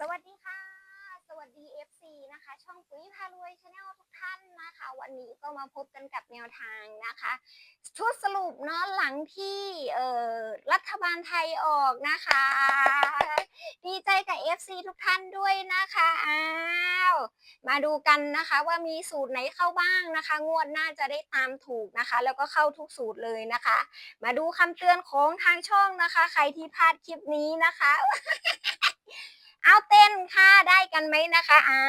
สวัสดีค่ะ สวัสดี FC นะคะ ช่องปุ๋ยพารวยชาแนลทุกท่านนะคะ วันนี้ก็มาพบกันกับแนวทางนะคะ ชุดสรุปเนาะหลังที่เอ่อรัฐบาลไทยออกนะคะ ดีใจกับ FC ทุกท่านด้วยนะคะอ้าวมาดูกันนะคะว่ามีสูตรไหนเข้าบ้างนะคะ งวดหน้าจะได้ตามถูกนะคะ แล้วก็เข้าทุกสูตรเลยนะคะ มาดูคำเตือนของทางช่องนะคะ ใครที่พลาดคลิปนี้นะคะ เอาเต้นค่ะได้กันไหมนะคะอ้า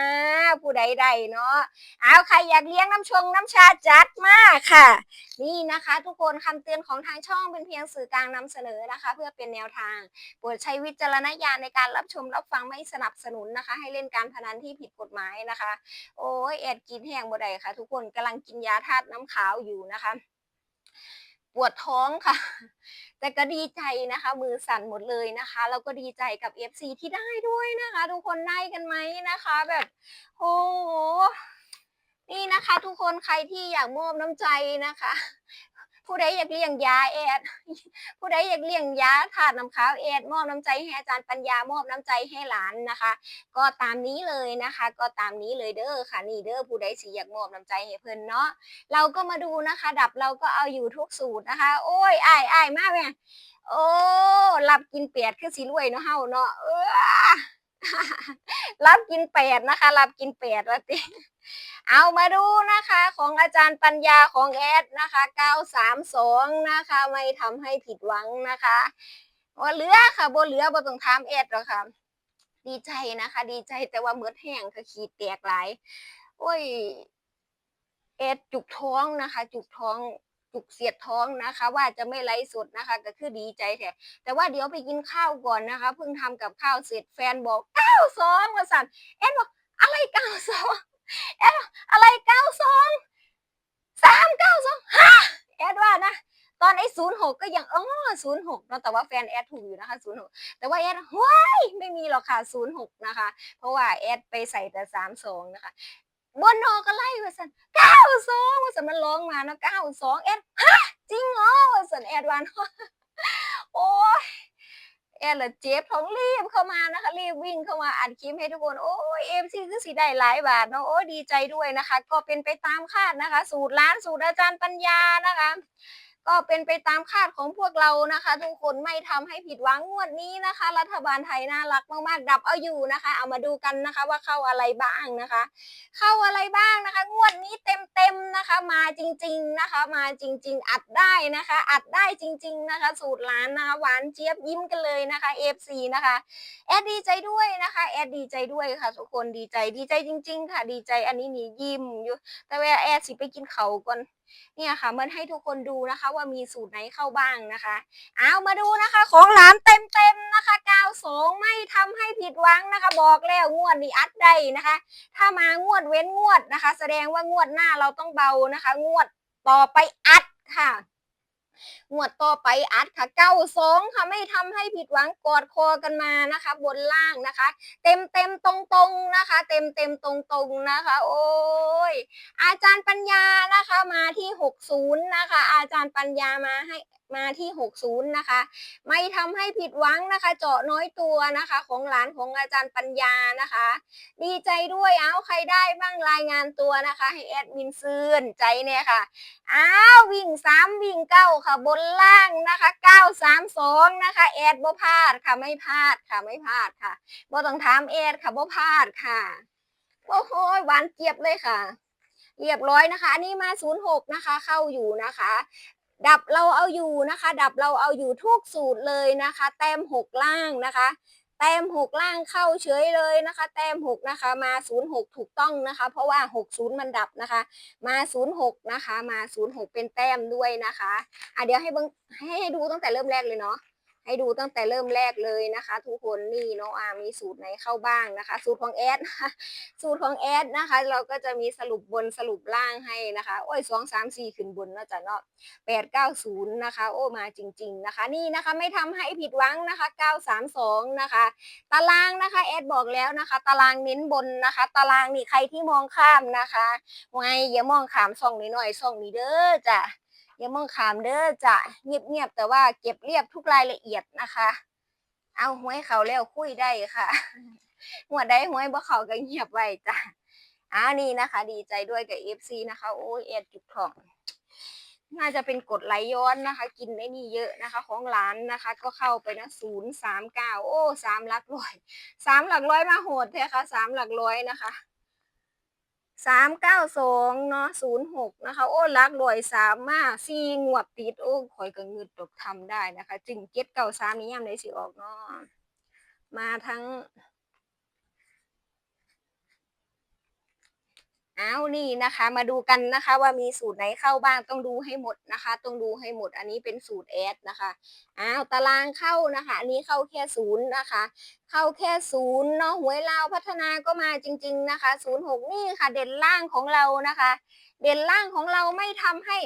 วผู้ใดใดเนาะเอาใครอยากเลี้ยงน้ำชงน้ำชาจัดมากค่ะ นี่นะคะ ทุกคนคำเตือนของทางช่องเป็นเพียงสื่อกลางนำเสนอนะคะ เพื่อเป็นแนวทางโปรดใช้วิจารณญาณในการรับชมรับฟังไม่สนับสนุนนะคะ ให้เล่นการพนันที่ผิดกฎหมายนะคะ โอ้ยแอดกินแห้งบ่ได้ค่ะ ทุกคนกำลังกินยาธาตุน้ำขาวอยู่นะคะ ปวดท้องค่ะ แต่ก็ดีใจนะคะ มือสั่นหมดเลยนะคะ แล้วก็ดีใจกับ FC ที่ได้ด้วยนะคะ ทุกคนได้กันไหมนะคะ แบบโอ้โหนี่นะคะ ทุกคนใครที่อยากมอบน้ำใจนะคะ ผู้ใดอยากเลี้ยงยาแอด ผู้ใดอยากเลี้ยงยาถาดน้ำขาวแอดมอบน้ำใจให้อาจารย์ปัญญามอบน้ำใจให้หลานนะคะ ก็ตามนี้เลยนะคะ ก็ตามนี้เลยเด้อค่ะนี่เด้อผู้ใดสิอยากมอบน้ำใจให้เพิ่นเนาะเราก็มาดูนะคะ ดับเราก็เอาอยู่ทุกสูตรนะคะ โอ้ยอายอายมากแม่โอ้รับกินเปียดคือสีรวยเนาะเฮาเนาะเออรับกินแปดนะคะ รับกินแปดว่าติ เอามาดูนะคะของอาจารย์ปัญญาของแอดนะคะ 932 นะคะไม่ทำให้ผิดหวังนะคะว่าเหลือค่ะบ่เหลือบ่ต้องถามแอดหรอกค่ะ ดีใจนะคะ ดีใจแต่ว่าเมือดแห้งค่ะขีดแตกหลายโอ้ยเอดจุกท้องนะคะ จุกท้องจุกเสียดท้องนะคะ ว่าจะไม่ไลฟ์สดนะคะ ก็คือดีใจแท้แต่ว่าเดี๋ยวไปกินข้าวก่อนนะคะ เพิ่งทำกับข้าวเสร็จแฟนบอกเก้าสองมาสั่นเอดบอกอะไรเก้าสอง เอ็ดออะไรเก้าสองสามเก้าสองฮะเอ็ดว่านะ ตอนไอ้ศูนย์หกก็ยังอ๋อศูนย์หกเนาะแต่ว่าแฟนแอดถูกอยู่นะคะศูนย์หกแต่ว่าแอดห้วยไม่มีหรอกค่ะศูนย์หกนะคะ เพราะว่าแอดไปใส่แต่สามสองนะคะบนนอก็ไล่ว่าสันเก้าสองว่าสันมันร้องมาเนาะเก้าสองแอดฮะจริงเหรอว่าสันแอดวานโอ้ย แอลเจ็บท้องรีบเข้ามานะคะ รีบวิ่งเข้ามาอัดคลิปให้ทุกคน โอ้ยเอฟซีคือสีได้หลายบาทเนาะโอ้ดีใจด้วยนะคะ ก็เป็นไปตามคาดนะคะ สูตรร้านสูตรอาจารย์ปัญญานะคะ ก็เป็นไปตามคาดของพวกเรานะคะ ทุกคนไม่ทำให้ผิดหวังงวดนี้นะคะ รัฐบาลไทยน่ารักมากๆดับเอาอยู่นะคะ เอามาดูกันนะคะว่าเข้าอะไรบ้างนะคะ เข้าอะไรบ้างนะคะง นะคะมาจริงๆนะคะมาจริง ๆ อัดได้นะคะ อัดได้จริง ๆนะคะ สูตรร้านนะคะหวานเจี๊ยบยิ้มกันเลยนะคะ FC นะคะแอดดีใจด้วยนะคะแอดดีใจด้วยค่ะทุกคนดีใจดีใจจริง ๆ ค่ะ ดีใจอันนี้นี่ยิ้มอยู่แต่ว่าแอดสิไปกินเขาก่อน เนี่ยค่ะ มันให้ทุกคนดูนะคะ ว่ามีสูตรไหนเข้าบ้างนะคะเอามาดูนะคะ ของหลานเต็มๆนะคะกาวสงไม่ทำให้ผิดหวังนะคะ บอกแล้วงวดนี้อัดได้นะคะ ถ้ามางวดเว้นงวดนะคะ แสดงว่างวดหน้าเราต้องเบานะคะ งวดต่อไปอัดค่ะ งวดต่อไปอัดค่ะเก้าสองค่ะไม่ทำให้ผิดหวังกอดคอกันมานะคะ บนล่างนะคะ เต็มเต็มตรงตรงนะคะ เต็มเต็มตรงตรงนะคะ โอ้ยอาจารย์ปัญญานะคะมาที่60นย์นะคะ อาจารย์ปัญญามาให้มาที่ 60 นะคะ ไม่ทำให้ผิดหวังนะคะ เจาะน้อยตัวนะคะ ของหลานของอาจารย์ปัญญานะคะ ดีใจด้วยเอาใครได้บ้างรายงานตัวนะคะ ให้แอดมินซื่นใจเนี่ยค่ะอ้าววิ่งสามวิ่งเก้าค่ะบนล่างนะคะ932นะคะเอดบ่พลาดค่ะไม่พลาดค่ะไม่พลาดค่ะบ่ต้องถามเอดค่ะบ่พลาดค่ะโอ้โหหวานเจี๊ยบเลยค่ะ เรียบร้อยนะคะอันนี้มา 06 นะคะ เข้าอยู่นะคะ ดับเราเอาอยู่นะคะ ดับเราเอาอยู่ทุกสูตรเลยนะคะ แต้ม 6 ล่างนะคะ ต้มหกล่างเข้าเฉยเลยนะคะ แต้มหกนะคะมาศูนย์หกถูกต้องนะคะ เพราะว่า60มันดับนะคะ มาศูนย์หกนะคะ มาศูนย์หกเป็นแต้มด้วยนะคะอะเดี๋ยวให้เบิ้งให้ให้ดูตั้งแต่เริ่มแรกเลยเนาะ ให้ดูตั้งแต่เริ่มแรกเลยนะคะ ทุกคนนี่น้องอามีสูตรไหนเข้าบ้างนะคะ สูตรของแอดนะคะสูตรของแอดนะคะ เราก็จะมีสรุปบนสรุปล่างให้นะคะโอ้ยสองสามสี่ขึ้นบนเนาะจ้ะเนาะแปดเก้าศูนย์นะคะ โอ้มาจริง ๆนะคะ นี่นะคะไม่ทำให้ผิดหวังนะคะเก้าสามสองนะคะ ตารางนะคะแอดบอกแล้วนะคะ ตารางเน้นบนนะคะ ตารางนี่ใครที่มองข้ามนะคะไงอย่ามองข้ามส่องนิดหน่อยส่องนี้เด้อจ้ะ อย่ามองขามเด้อจ้ะเงียบๆ แต่ว่าเก็บเรียบทุกรายละเอียดนะคะ เอาหวยเขาแล้วคุยได้ค่ะหัวได้หวยบ่เขาก็เงียบไว้จ้ะอ้านี่นะคะ ดีใจด้วยกับ FC นะคะ โอ้ยเอ็ดจุดทองน่าจะเป็นกดไหลย้อนนะคะ กินได้นี่เยอะนะคะ ของร้านนะคะ ก็เข้าไปนะศูนย์สามเก้าโอ้สามหลักร้อยสามหลักร้อยมาโหดแท้ค่ะสามหลักร้อยนะคะ สามเก้าสองเนาะศูนย์หกนะคะ โอ้หลักรวยสามมาสี่งวดติดโอ้ข่อยก็เงินตกทำได้นะคะ จึงเก็บเก่าสามนี้ย่ำได้สิออกเนาะมาทั้ง อานี่นะคะ มาดูกันนะคะว่ามีสูตรไหนเข้าบ้างต้องดูให้หมดนะคะ ต้องดูให้หมดอันนี้เป็นสูตรแอดนะคะอ้าวตารางเข้านะคะ อันนี้เข้าแค่ศูนย์นะคะ เข้าแค่ศูนย์เนาะหวยลาวพัฒนาก็มาจริง ๆนะคะศูนย์หกนี่ค่ะ เด่นล่างของเรานะคะ เด่นล่างของเราไม่ทำให้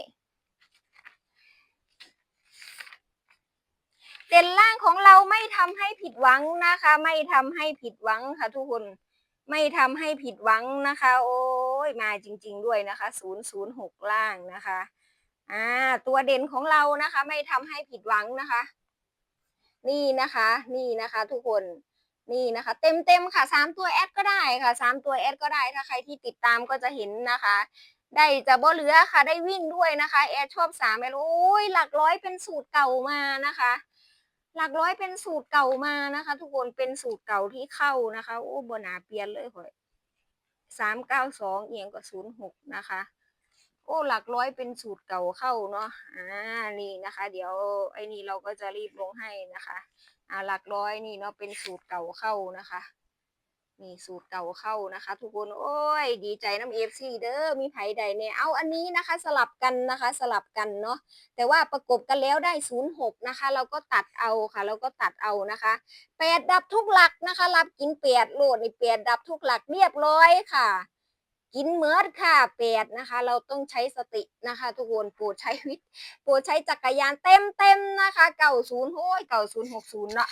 เด่นล่างของเราไม่ทำให้ผิดหวังนะคะ ไม่ทำให้ผิดหวังค่ะทุกคน ไม่ทำให้ผิดหวังนะคะ โอ้ยมาจริง ๆ ด้วยนะคะ 006 ล่างนะคะอ่าตัวเด่นของเรานะคะ ไม่ทำให้ผิดหวังนะคะ นี่นะคะ นี่นะคะ ทุกคนนี่นะคะ เต็มเต็มๆค่ะสามตัวแอดก็ได้ค่ะสามตัวแอดก็ได้ถ้าใครที่ติดตามก็จะเห็นนะคะ ได้จะบ่เหลือค่ะได้วิ่งด้วยนะคะ แอดชอบสามแอดโอ้ยหลักร้อยเป็นสูตรเก่ามานะคะ หลักร้อยเป็นสูตรเก่ามานะคะ ทุกคนเป็นสูตรเก่าที่เข้านะคะโอ้บนาเปลี่ยนเลยหอยสามเก้าสองเอียงกับศูนย์หกนะคะ โอ้หลักร้อยเป็นสูตรเก่าเข้าเนาะอ่านี่นะคะ เดี๋ยวไอ้นี่เราก็จะรีบลงให้นะคะอ่าหลักร้อยนี่เนาะเป็นสูตรเก่าเข้านะคะ นี่สูตรเก่าเข้านะคะ ทุกคนโอ้ย ดีใจน้ำเอฟซีเด้อมีไผ่ใดเนี่ยเอาอันนี้นะคะ สลับกันนะคะสลับกันเนาะแต่ว่าประกบกันแล้วได้ศูนย์หกนะคะ เราก็ตัดเอาค่ะ เราก็ตัดเอานะคะแปดดับทุกหลักนะคะ รับกินแปดโหลดนี่แปดดับทุกหลักเรียบร้อยค่ะ กินเมิดค่ะแปดนะคะ เราต้องใช้สตินะคะ ทุกคนโปรดใช้วิทย์โปรดใช้จักรยานเต็มเต็มนะคะเก่าศูนย์โอ้ยเก่าศูนย์หกศูนย์เนาะ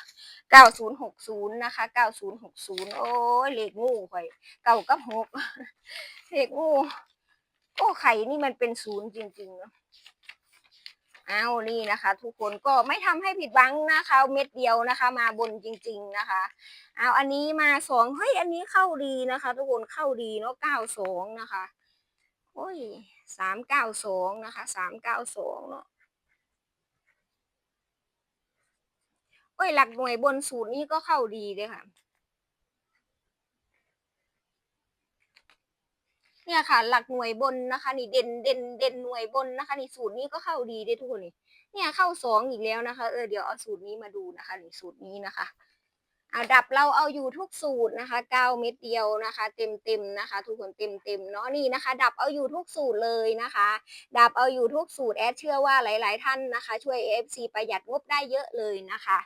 เก้าศูนย์หกศูนย์นะคะเก้าศูนย์หกศูนย์โอ้ยเลขงูข่อยเก้ากับหกเลขงูโอ้ไข่นี่มันเป็นศูนย์จริงๆเนาะ อานี่นะคะ ทุกคนก็ไม่ทำให้ผิดหวังนะคะเม็ดเดียวนะคะ มาบนจริง ๆนะคะเอาอันนี้มาสองเฮ้ยอันนี้เข้าดีนะคะ ทุกคนเข้าดีเนาะเก้าสองนะคะโอ้ยสามเก้าสองนะคะสามเก้าสองเนาะเอ้ยหลักหน่วยบนสูตรนี้ก็เข้าดีเลยค่ะ เนี่ยค่ะ หลักหน่วยบนนะคะ นี่เด่นเด่นเด่นหน่วยบนนะคะ นี่สูตรนี้ก็เข้าดีได้ทุกคนนี่เนี่ยเข้าสองอีกแล้วนะคะเออเดี๋ยวเอาสูตรนี้มาดูนะคะนี่สูตรนี้นะคะ อ่าดับเราเอาอยู่ทุกสูตรนะคะเก้าเม็ดเดียวนะคะ เต็มเต็มๆนะคะ ทุกคนเต็มเต็มๆเนาะนี่นะคะ ดับเอาอยู่ทุกสูตรเลยนะคะ ดับเอาอยู่ทุกสูตรแอดเชื่อว่าหลาย ๆ ท่านนะคะ ช่วย AFC ประหยัดงบได้เยอะเลยนะคะ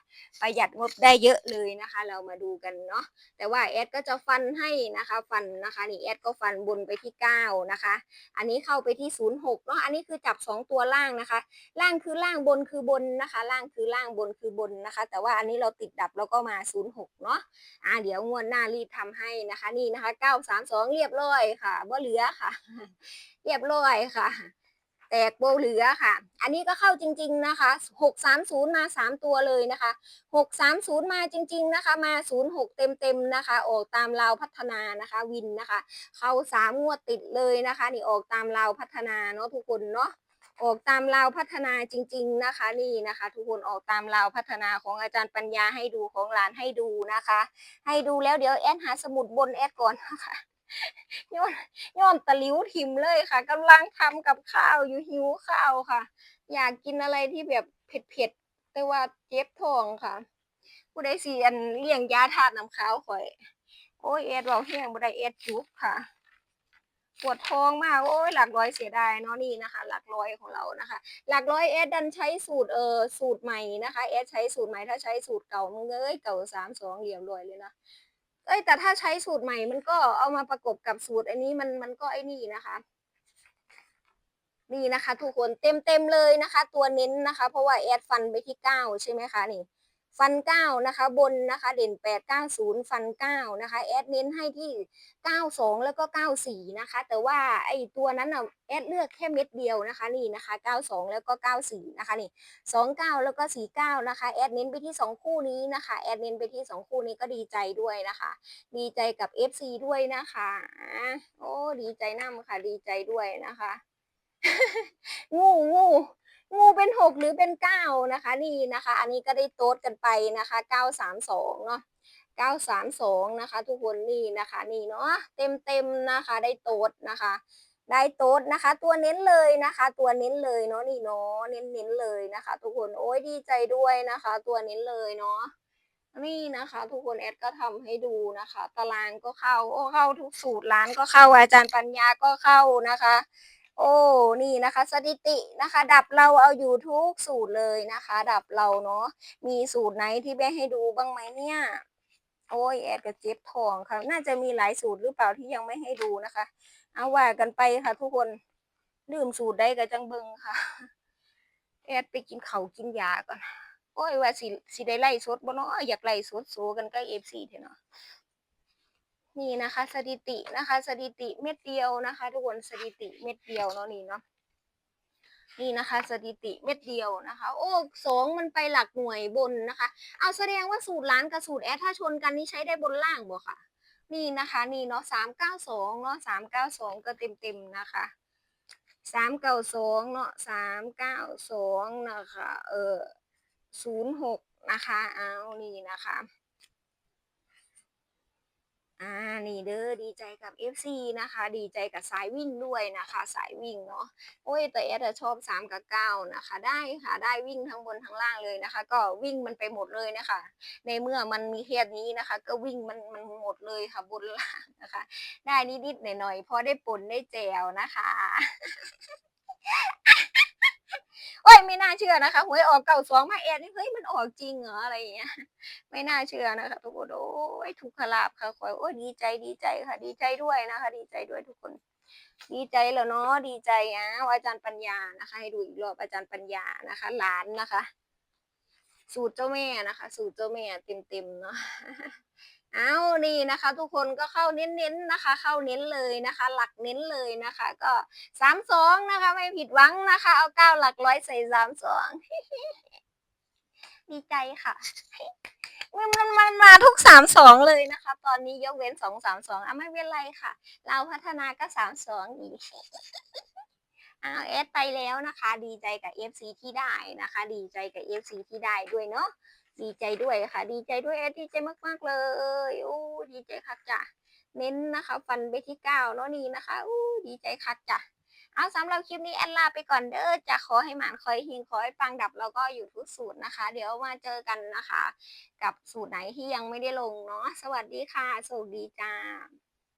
ประหยัดงบได้เยอะเลยนะคะ เรามาดูกันเนาะแต่ว่าแอดก็จะฟันให้นะคะ ฟันนะคะนี่แอดก็ฟันบนไปที่9นะคะ อันนี้เข้าไปที่ 06เนาะอันนี้คือจับ 2 ตัวล่างนะคะ ล่างคือล่างบนคือบนนะคะ ล่างคือล่างบนคือบนนะคะ แต่ว่าอันนี้เราติดดับแล้วก็มา 06เนาะอ่าเดี๋ยวงวดหน้ารีบทำให้นะคะ นี่นะคะ932 เรียบร้อยค่ะบ่เหลือค่ะ เรียบร้อยค่ะ แตกโบเหลือค่ะ อันนี้ก็เข้าจริง ๆนะคะ 630 มา 3 ตัวเลยนะคะ 630 มาจริง ๆนะคะ มา 06 เต็มๆนะคะออกตามเราพัฒนานะคะ วินนะคะ เข้าสามงวดติดเลยนะคะ นี่ออกตามเราพัฒนาเนาะทุกคนเนาะ ออกตามราวพัฒนาจริง ๆนะคะ นี่นะคะ ทุกคนออกตามราวพัฒนาของอาจารย์ปัญญาให้ดูของหลานให้ดูนะคะ ให้ดูแล้วเดี๋ยวแอดหาสมุดบนแอดก่อนนะคะย้อนย้อนตะลิ้วทิมเลยค่ะกำลังทำกับข้าวอยู่หิวข้าวค่ะ อยากกินอะไรที่แบบเผ็ดๆแต่ว่าเจ็บท้องค่ะ ผู้ใดสิอันเลี้ยงยาธาตุน้ำขาวข่อย โอ้ยเอ็ดเบาแห้งบ่ได้เอ็ดจุกค่ะ ปวดท้องมากโอ้ยหลักร้อยเสียดายเนาะนี่นะคะ หลักร้อยของเรานะคะ หลักร้อยเอสดันใช้สูตรเออสูตรใหม่นะคะเอสใช้สูตรใหม่ถ้าใช้สูตรเก่ามึงเอ้ยเก่าสามสองเหลี่ยมรวยเลยนะเอ้ยแต่ถ้าใช้สูตรใหม่มันก็เอามาประกบกับสูตรอันนี้มันมันก็ไอ้นี่นะคะนี่นะคะ ทุกคนเต็มเต็มเลยนะคะ ตัวเน้นนะคะ เพราะว่าแอดฟันไปที่เก้าใช่ไหมคะนี่ ฟันเก้านะคะ บนนะคะ เด่นแปดเก้าศูนย์ฟันเก้านะคะ แอดเน้นให้ที่เก้าสองแล้วก็เก้าสี่นะคะ แต่ว่าไอตัวนั้นอะแอดเลือกแค่เม็ดเดียวนะคะ นี่นะคะเก้าสองแล้วก็เก้าสี่นะคะ นี่สองเก้าแล้วก็สี่เก้านะคะ แอดเน้นไปที่สองคู่นี้นะคะ แอดเน้นไปที่สองคู่นี้ก็ดีใจด้วยนะคะ ดีใจกับ FC ด้วยนะคะ โอ้ ดีใจน้ำค่ะ ดีใจด้วยนะคะ งูงู งูเป็นหกหรือเป็นเก้านะคะนี่นะคะ อันนี้ก็ได้โต๊ดกันไปนะคะเก้าสามสองเนาะเก้าสามสองนะคะ ทุกคนนี่นะคะ นี่เนาะเต็มเต็มนะคะ ได้โต๊ดนะคะ ได้โต๊ดนะคะ ตัวเน้นเลยนะคะ ตัวเน้นเลยเนาะนี่เนาะเน้นเน้นเลยนะคะ ทุกคนโอ้ยดีใจด้วยนะคะ ตัวเน้นเลยเนาะนี่นะคะ ทุกคนแอดก็ทำให้ดูนะคะ ตารางก็เข้าโอ้เข้าทุกสูตรร้านก็เข้าอาจารย์ปัญญาก็เข้านะคะ โอ้นี่นะคะ สถิตินะคะ ดับเราเอาอยู่ทุกสูตรเลยนะคะ ดับเราเนาะมีสูตรไหนที่แม่ให้ดูบ้างไหมเนี่ย โอ้ยแอดกับเจ็บทองค่ะ น่าจะมีหลายสูตรหรือเปล่าที่ยังไม่ให้ดูนะคะ เอาว่ากันไปค่ะทุกคนลืมสูตรได้กับจังเบิงค่ะ แอดไปกินเขากินยาก่อนโอ้ยว่าสิสิได้ไล่สดบ่เนาะอยากไล่สดโซกันกับ FC เถอะเนาะ นี่นะคะสถิตินะคะ สถิติเม็ดเดียวนะคะ ทุกคนสถิติเม็ดเดียวเนาะนี่เนาะนี่นะคะ สถิติเม็ดเดียวนะคะ โอ้สองมันไปหลักหน่วยบนนะคะ เอาแสดงว่าสูตรล้านกับสูตรแอดถ้าชนกันนี่ใช้ได้บนล่างบ่ค่ะ นี่นะคะนี่เนาะสามเก้าสองเนาะสามเก้าสองก็เต็มเต็มนะคะสามเก้าสองเนาะสามเก้าสองนะคะเออศูนย์หกนะคะเอานี่นะคะ อ่านี่เด้อดีใจกับ FC นะคะ ดีใจกับสายวิ่งด้วยนะคะ สายวิ่งเนาะโอ้ยแต่แอดชอบสามกับเก้านะคะ ได้ค่ะได้วิ่งทั้งบนทั้งล่างเลยนะคะ ก็วิ่งมันไปหมดเลยนะคะ ในเมื่อมันมีแค่นี้นะคะ ก็วิ่งมันมันหมดเลยค่ะบนล่างนะคะ ได้นิดๆหน่อยๆพอได้ปนได้แจวนะคะ โอ้ยไม่น่าเชื่อนะคะหวยออกเก่าสองมาแอดนี่เฮ้ยมันออกจริงเหรออะไรอย่างเงี้ย ไม่น่าเชื่อนะคะ ทุกคนโอ้ยทุกขลาบค่ะคอยโอ้ยดีใจดีใจค่ะ ดีใจด้วยนะคะ ดีใจด้วยทุกคน ดีใจแล้วเนาะดีใจอะอาจารย์ปัญญานะคะ ให้ดูอีกรอบอาจารย์ปัญญานะคะหลานนะคะ สูตรเจ้าแม่นะคะ สูตรเจ้าแม่เต็มๆเนาะ เอานี่นะคะ ทุกคนก็เข้าเน้นๆนะคะ เข้าเน้นเลยนะคะ หลักเน้นเลยนะคะ ก็สามสองนะคะ ไม่ผิดหวังนะคะ เอาเก้าหลักร้อยใส่สามสองดีใจค่ะมันมันมันมาทุกสามสองเลยนะคะ ตอนนี้ยกเว้นสองสามสองอะไม่เป็นไรค่ะ เราพัฒนาก็สามสองอีกอ้าวเอสไปแล้วนะคะ ดีใจกับ FC ที่ได้นะคะ ดีใจกับ FC ที่ได้ด้วยเนาะ ดีใจด้วยค่ะ ดีใจด้วยเอสดีใจมากๆเลยโอ้ดีใจคักจ้ะเน้นนะคะ ฟันไปที่เก้าเนาะนี่นะคะโอ้ดีใจคักจ้ะเอาสำหรับคลิปนี้แอนลาไปก่อนเด้อจะขอให้หมานคอยหิงขอให้ปังดับแล้วก็อยู่ทุกสูตรนะคะ เดี๋ยวมาเจอกันนะคะ กับสูตรไหนที่ยังไม่ได้ลงเนาะสวัสดีค่ะสวัสดีจ้า